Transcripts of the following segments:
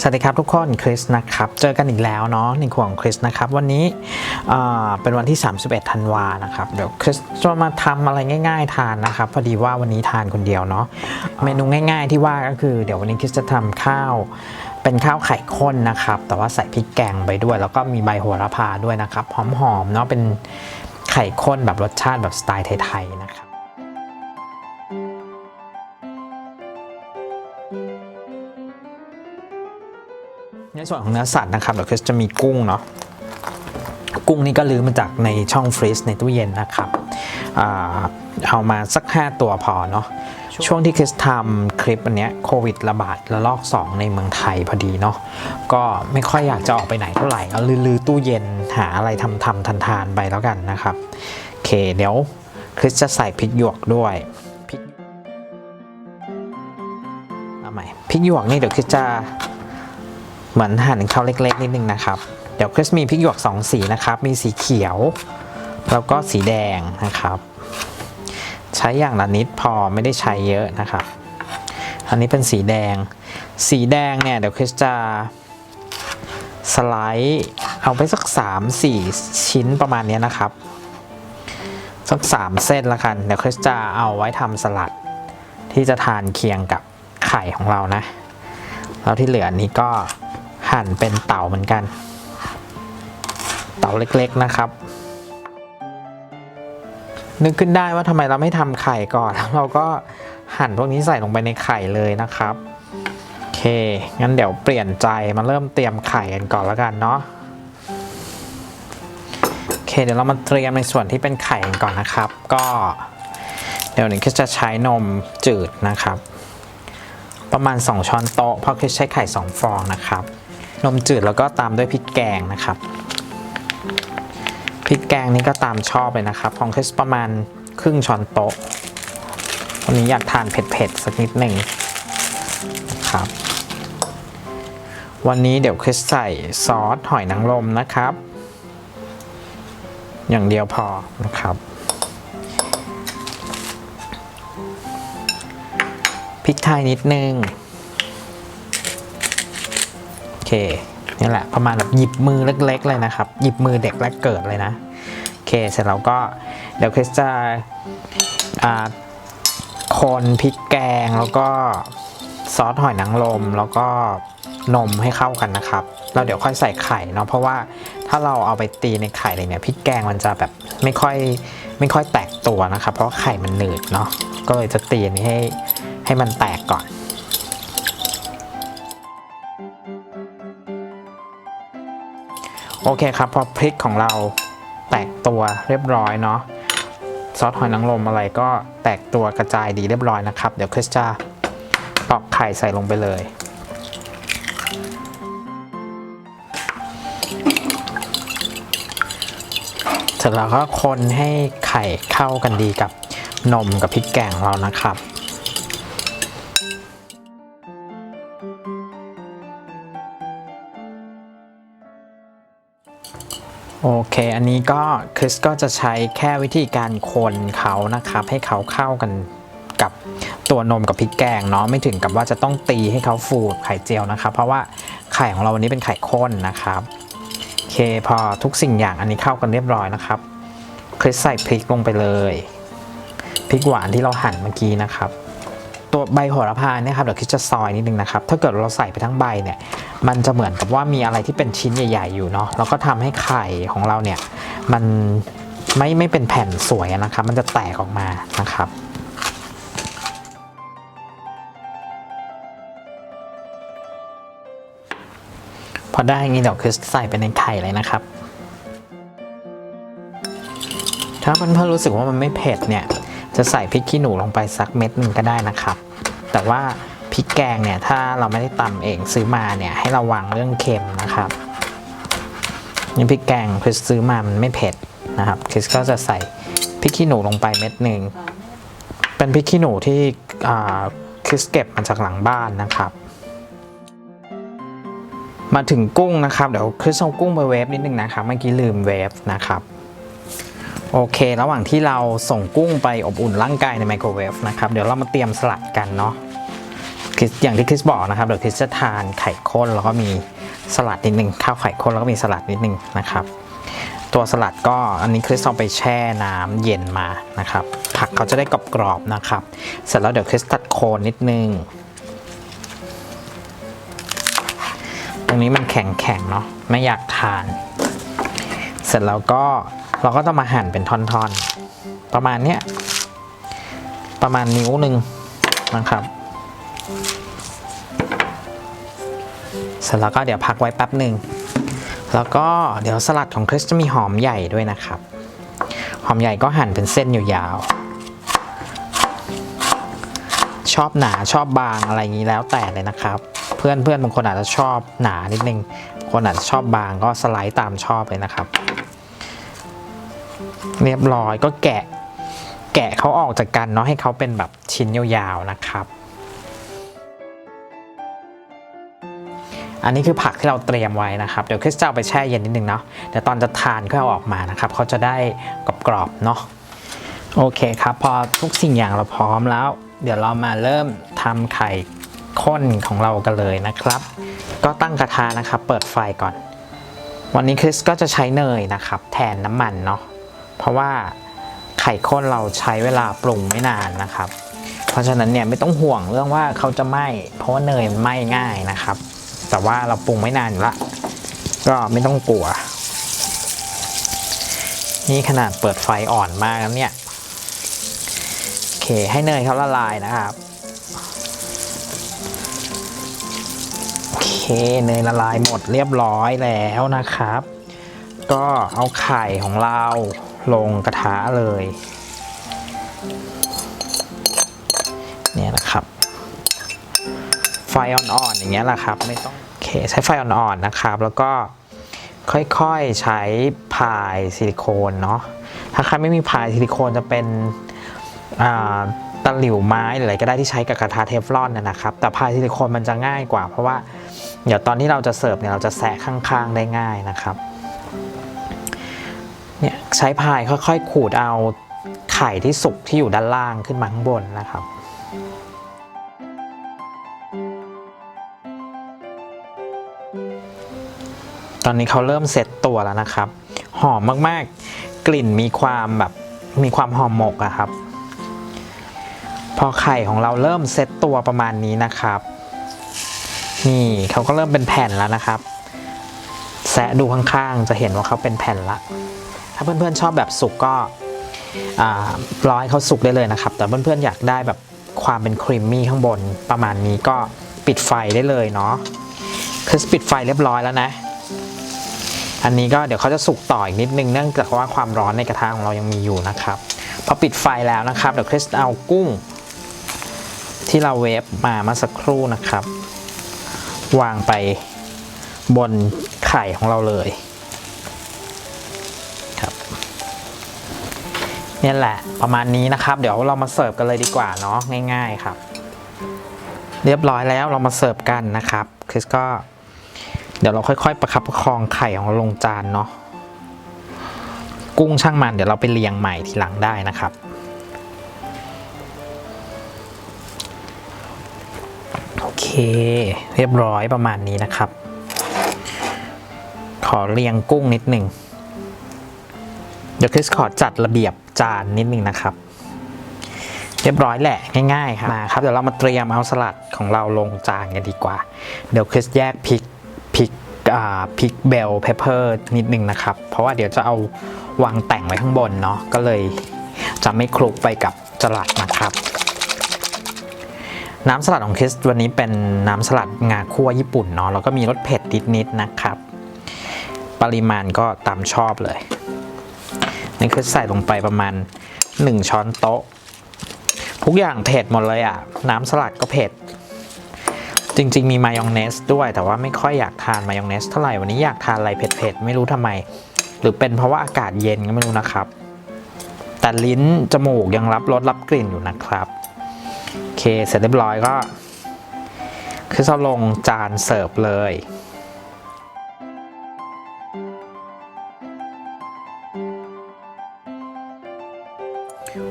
สวัสดีครับทุกคนคริสนะครับ เจอกันอีกแล้วเนาะในขวงคริสนะครับ วันนี้เป็นวันที่ 31ธันวานะครับ เดี๋ยวคริสจะมาทำอะไรง่าย ๆ ทานนะครับ พอดีว่าวันนี้ทานคนเดียวเนาะเมนูง่าย ๆ ที่ว่าก็คือ เดี๋ยววันนี้คริสจะทำข้าวเป็นข้าวไข่ข้นนะครับ แต่ว่าใส่พริกแกงไปด้วย แล้วก็มีใบโหระพาด้วยนะครับหอมๆเนาะเป็นไข่ข้นแบบรสชาติแบบสไตล์ไทยๆนะครับ ในส่วนของเนื้อสัตว์นะครับเดี๋ยวคริสจะมีกุ้งเนาะกุ้งนี่ก็ลื้อมาจากในช่องฟรีซในตู้เย็นนะครับอเอามาสัก 5 ตัวพอเนาะช่วงที่คริสทำคลิปอันเนี้ยโควิดระบาดระลอก 2 ในเมืองไทยพอดีเนาะก็ไม่ค่อยอยากจะออกไปไหนเท่าไหร่ก็ลื้อตู้เย็นหาอะไรทำทำทานทานๆไปแล้วกันนะครับโอเคเดี๋ยวคริสจะใส่พริกหยวกด้วยพริกเอาใหม่พริกหยวกนี่เดี๋ยวคริสจะ เหมือนหั่นเขาเล็กๆ นิดนึงนะครับ เดี๋ยวคริสมีพริกหยวกสองสีนะครับ มีสีเขียว แล้วก็สีแดงนะครับ ใช้อย่างละนิดพอไม่ได้ใช้เยอะนะครับ อันนี้เป็นสีแดง สีแดงเนี่ยเดี๋ยวคริสจะสไลด์เอาไปสัก 3-4 ชิ้นประมาณนี้นะครับ สัก 3 เส้นละกัน เดี๋ยวคริสจะเอาไว้ทำสลัด ที่จะทานเคียงกับไข่ของเรานะ แล้วที่เหลือนี้ก็ หั่นเป็นเต่าเหมือนกัน เต่าเล็กๆนะครับ นึกขึ้นได้ว่าทำไมเราไม่ทำไข่ก่อนแล้วเราก็หั่นพวกนี้ใส่ลงไปในไข่เลยนะครับโอเค งั้นเดี๋ยวเปลี่ยนใจมาเริ่มเตรียมไข่กันก่อนแล้วกันเนาะโอเค เดี๋ยวเรามาเตรียมในส่วนที่เป็นไข่กันก่อนนะครับ ก็เดี๋ยวหนึ่งก็จะใช้นมจืดนะครับ ประมาณ 2 ช้อนโต๊ะเพราะคริสใช้ไข่ 2 ฟองนะครับ นมจืดแล้วก็ตามด้วยพริกแกงนะครับพริกแกงนี้ก็ตามชอบเลยนะครับ ของคริสประมาณครึ่งช้อนโต๊ะวันนี้อยากทานเผ็ดๆสักนิดหนึ่งครับ วันนี้เดี๋ยวคริสใส่ซอสหอยนางรมนะครับ อย่างเดียวพอนะครับพริกไทยนิดนึง นี่แหละประมาณแบบหยิบมือเล็กๆเลยนะครับ หยิบมือเด็กแรกเกิดเลยนะโอเคเสร็จแล้วก็เดี๋ยวคริสจะอ่าคนพริกแกงแล้วก็ซอสหอยนางรมแล้วก็นมให้เข้ากันนะครับแล้วเดี๋ยวค่อยใส่ไข่เนาะเพราะว่าถ้าเราเอาไปตีในไข่เลยเนี่ยพริกแกงมันจะแบบไม่ค่อยไม่ค่อยแตกตัวนะครับ เพราะไข่มันหนืดเนาะก็เลยจะตีนี้ให้ให้มันแตกก่อน โอเคครับ พอพริกของเราแตกตัวเรียบร้อยเนาะซอสหอยนางรมอะไรก็แตกตัวกระจายดีเรียบร้อยนะครับ เดี๋ยวคริสจะตอกไข่ใส่ลงไปเลย เสร็จแล้วก็คนให้ไข่เข้ากันดีกับนมกับพริกแกงเรานะครับ โอเค อันนี้ก็คริสก็จะใช้แค่วิธีการคนเขานะครับ ให้เขาเข้ากันกับตัวนมกับพริกแกงเนาะไม่ถึงกับว่าจะต้องตีให้เขาฟูไข่เจียวนะครับ เพราะว่าไข่ของเราวันนี้เป็นไข่ข้นนะครับโอเคพอทุกสิ่งอย่างอันนี้เข้ากันเรียบร้อยนะครับคริสใส่พริกลงไปเลยพริกหวานที่เราหั่นเมื่อกี้นะครับ ตัวใบโหระพาเนี่ยครับเดี๋ยวคริสจะซอยนิดนึงนะครับ ถ้าเกิดเราใส่ไปทั้งใบเนี่ย มันจะเหมือนกับว่ามีอะไรที่เป็นชิ้นใหญ่ ๆ อยู่เนาะแล้วก็ทำให้ไข่ของเราเนี่ย มันไม่ไม่เป็นแผ่นสวยนะครับ มันจะแตกออกมานะครับพอได้างี้เดี๋ยวคือใส่ไปในไข่เลยนะครับ ถ้าเพื่อนๆรู้สึกว่ามันไม่เผ็ดเนี่ย จะใส่พริกขี้หนูลงไปสักเม็ดหนึ่งก็ได้นะครับ แต่ว่าพริกแกงเนี่ยถ้าเราไม่ได้ตำเองซื้อมาเนี่ยให้ระวังเรื่องเค็มนะครับนี่พริกแกงคริสซื้อมามันไม่เผ็ดนะครับคริสก็จะใส่พริกขี้หนูลงไปเม็ดหนึ่งเป็นพริกขี้หนูที่คริสเก็บมาจากหลังบ้านนะครับ มาถึงกุ้งนะครับเดี๋ยวคริสเอากุ้งไปเวฟนิดนึงนะครับเมื่อกี้ลืมเวฟนะครับ โอเค ระหว่างที่เราส่งกุ้งไปอบอุ่นร่างกายในไมโครเวฟนะครับ เดี๋ยวเรามาเตรียมสลัดกันเนาะอย่างที่คริสบอกนะครับ เดี๋ยวคริสจะทานไข่ข้นแล้วก็มีสลัดนิดนึงข้าวไข่ข้นแล้วก็มีสลัดนิดนึงนะครับ ตัวสลัดก็อันนี้คริสเอาไปแช่น้ำเย็นมานะครับ ผักเขาจะได้กรอบๆนะครับ เสร็จแล้วเดี๋ยวคริสตัดโคนนิดนึง ตรงนี้มันแข็งๆเนาะไม่อยากทาน ร็จแล้วก็เราก็ต้องมาหั่นเป็นท่อนๆ ประมาณเนี้ยประมาณนิ้วหนึ่งนะครับ เสร็จแล้วก็เดี๋ยวพักไว้แป๊บหนึ่งแล้วก็เดี๋ยวสลัดของคริสจะมีหอมใหญ่ด้วยนะครับ หอมใหญ่ก็หั่นเป็นเส้นยาวๆชอบหนาชอบบางอะไรอย่างนี้แล้วแต่เลยนะครับ เพื่อนเพื่อนบางคนอาจจะชอบหนานิดนึงบางคนอาจจะชอบบางก็สไลด์ตามชอบเลยนะครับ เรียบร้อยก็แกะ แกะเขาออกจากกันเนาะให้เขาเป็นแบบชิ้นยาวๆนะครับ อันนี้คือผักที่เราเตรียมไว้นะครับ เดี๋ยวคริสจะเอาไปแช่เย็นนิดนึงเนาะเดี๋ยวตอนจะทานก็เอาออกมานะครับเขาจะได้กรอบๆเนาะโอเคครับ พอทุกสิ่งอย่างเราพร้อมแล้ว เดี๋ยวเรามาเริ่มทำไข่ข้นของเรากันเลยนะครับ ก็ตั้งกระทะนะครับ เปิดไฟก่อน วันนี้คริสก็จะใช้เนยนะครับ แทนน้ำมันเนาะ เพราะว่าไข่ข้นเราใช้เวลาปรุงไม่นานนะครับ เพราะฉะนั้นเนี่ยไม่ต้องห่วงเรื่องว่าเขาจะไหม้เพราะว่าเนยไหม้ง่ายนะครับ แต่ว่าเราปรุงไม่นานอยู่ละก็ไม่ต้องกลัว นี่ขนาดเปิดไฟอ่อนมากแล้วเนี่ยโอเคให้เนยเขาละลายนะครับโอเคเนยละลายหมดเรียบร้อยแล้วนะครับ ก็เอาไข่ของเรา ลงกระทะเลย เนี่ยนะครับ ไฟอ่อนๆอย่างเงี้ยแหละครับ ไม่ต้องโอเคใช้ไฟอ่อนๆนะครับ แล้วก็ค่อยๆใช้พายซิลิโคนเนาะถ้าใครไม่มีพายซิลิโคนจะเป็นตะหลิวไม้หรืออะไรก็ได้ที่ใช้กับกระทะเทฟลอนนนะครับ แต่พายซิลิโคนมันจะง่ายกว่า เพราะว่าเดี๋ยวตอนที่เราจะเสิร์ฟเนี่ยเราจะแสะข้างๆได้ง่ายนะครับ เนี่ยใช้พายค่อยๆ ขูดเอาไข่ที่สุกที่อยู่ด้านล่างขึ้นมาข้างบนนะครับตอนนี้เขาเริ่มเซ็ตตัวแล้วนะครับ หอมมากๆ กลิ่นมีความแบบมีความหอมหมกอะครับ พอไข่ของเราเริ่มเซ็ตตัวประมาณนี้นะครับ นี่เขาก็เริ่มเป็นแผ่นแล้วนะครับ แซะดูข้างๆ จะเห็นว่าเขาเป็นแผ่นละ ถ้าเพื่อนๆชอบแบบสุกก็อ่ารอให้เขาสุกได้เลยนะครับ แต่เพื่อนๆอยากได้แบบความเป็นครีมมี่ข้างบนประมาณนี้ก็ปิดไฟได้เลยเนาะคือปิดไฟเรียบร้อยแล้วนะ อันนี้ก็เดี๋ยวเขาจะสุกต่ออีกนิดนึงเนื่องจากว่าความร้อนในกระทะของเรายังมีอยู่นะครับ พอปิดไฟแล้วนะครับเดี๋ยวคริสเอากุ้ง ที่เราเวฟมาเมื่อสักครู่นะครับ วางไปบนไข่ของเราเลย นี่แหละประมาณนี้นะครับ เดี๋ยวเรามาเสิร์ฟกันเลยดีกว่าเนาะง่าย ๆครับ เรียบร้อยแล้วเรามาเสิร์ฟกันนะครับคริสก็ เดี๋ยวเราค่อยๆ ประคับประคองไข่ของเราลงจานเนาะกุ้งช่างมันเดี๋ยวเราไปเรียงใหม่ทีหลังได้นะครับโอเค เรียบร้อยประมาณนี้นะครับ ขอเรียงกุ้งนิดหนึ่งเดี๋ยวคริสขอจัดระเบียบ จานนิดหนึ่งนะครับ เรียบร้อยแหละง่ายๆครับมาครับเดี๋ยวเรามาเตรียมเอาสลัดของเราลงจานกันดีกว่า เดี๋ยวคริสแยกพริกพริกอ่าพริกเบลเพเปอร์นิดนึงนะครับ เพราะว่าเดี๋ยวจะเอาวางแต่งไว้ข้างบนเนาะก็เลยจะไม่คลุกไปกับสลัดนะครับ น้ำสลัดของคริสวันนี้เป็นน้ำสลัดงาคั่วญี่ปุ่นเนาะแล้วก็มีรสเผ็ดนิดๆนะครับ ปริมาณก็ตามชอบเลย นี่คริสใส่ลงไปประมาณ 1 ช้อนโต๊ะ ทุกอย่างเผ็ดหมดเลยอะ่ะ น้ำสลัดก็เผ็ด จริง ๆ มีมายองเนสด้วย แต่ว่าไม่ค่อยอยากทานมายองเนสเท่าไหร่ วันนี้อยากทานอะไรเผ็ดๆ ไม่รู้ทำไม หรือเป็นเพราะว่าอากาศเย็นก็ไม่รู้นะครับ แต่ลิ้นจมูกยังรับรสรับกลิ่นอยู่นะครับโอเคเสร็จเรียบร้อยก็คือเอาลงจานเสิร์ฟเลย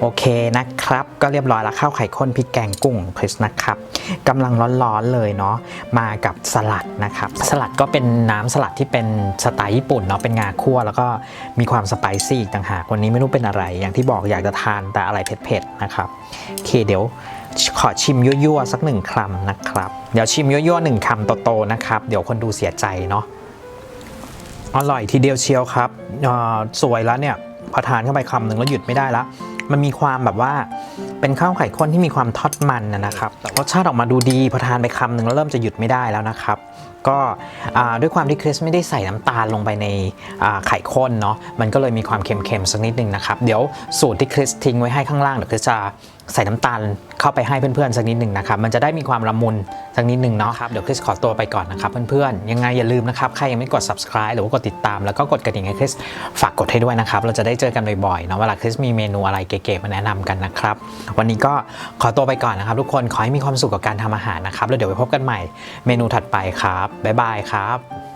โอเคนะครับ ก็เรียบร้อยแล้วข้าวไข่ข้นพริกแกงกุ้งของคริสนะครับกำลังร้อนๆเลยเนาะมากับสลัดนะครับ สลัดก็เป็นน้ำสลัดที่เป็นสไตล์ญี่ปุ่นเนาะเป็นงาคั่วแล้วก็มีความสไปซี่ต่างหากวันนี้ไม่รู้เป็นอะไร อย่างที่บอกอยากจะทานแต่อะไรเผ็ดๆนะครับโอเคเดี๋ยวขอชิมยั่วๆสักหนึ่งคำนะครับเดี๋ยวชิมยั่วๆหนึ่งคำโตๆนะครับเดี๋ยวคนดูเสียใจเนาะอร่อยทีเดียวเชียวครับอ่อสวยแล้วเนี่ยพอทานเข้าไปคำหนึ่งแล้วหยุดไม่ได้แล้ว มันมีความแบบว่าเป็นข้าวไข่ข้นที่มีความทอดมันนะครับรสชาติออกมาดูดีพอทานไปคำหนึ่งแล้วเริ่มจะหยุดไม่ได้แล้วนะครับ ก็ด้วยความที่คริสไม่ได้ใส่น้ำตาลลงไปในไข่ข้นเนาะมันก็เลยมีความเค็มๆสักนิดนึงนะครับ เดี๋ยวสูตรที่คริสทิ้งไว้ให้ข้างล่างเดี๋ยวคริสจะ ใส่น้ำตาลเข้าไปให้เพื่อนๆสักนิดหนึ่งนะครับมันจะได้มีความละมุนสักนิดหนึ่งเนาะครับเดี๋ยวคริสขอตัวไปก่อนนะครับเพื่อนๆยังไงอย่าลืมนะครับใครยังไม่กด subscribe หรือว่ากดติดตาม แล้วก็กดกระดิ่งให้คริสฝากกดให้ด้วยนะครับเราจะได้เจอกันบ่อยๆเนาะเวลาคริสมีเมนูอะไรเก๋ๆมาแนะนำกันนะครับวันนี้ก็ขอตัวไปก่อนนะครับทุกคนขอให้มีความสุขกับการทำอาหารนะครับแล้วเดี๋ยวไปพบกันใหม่เมนูถัดไปครับบ๊ายบายครับ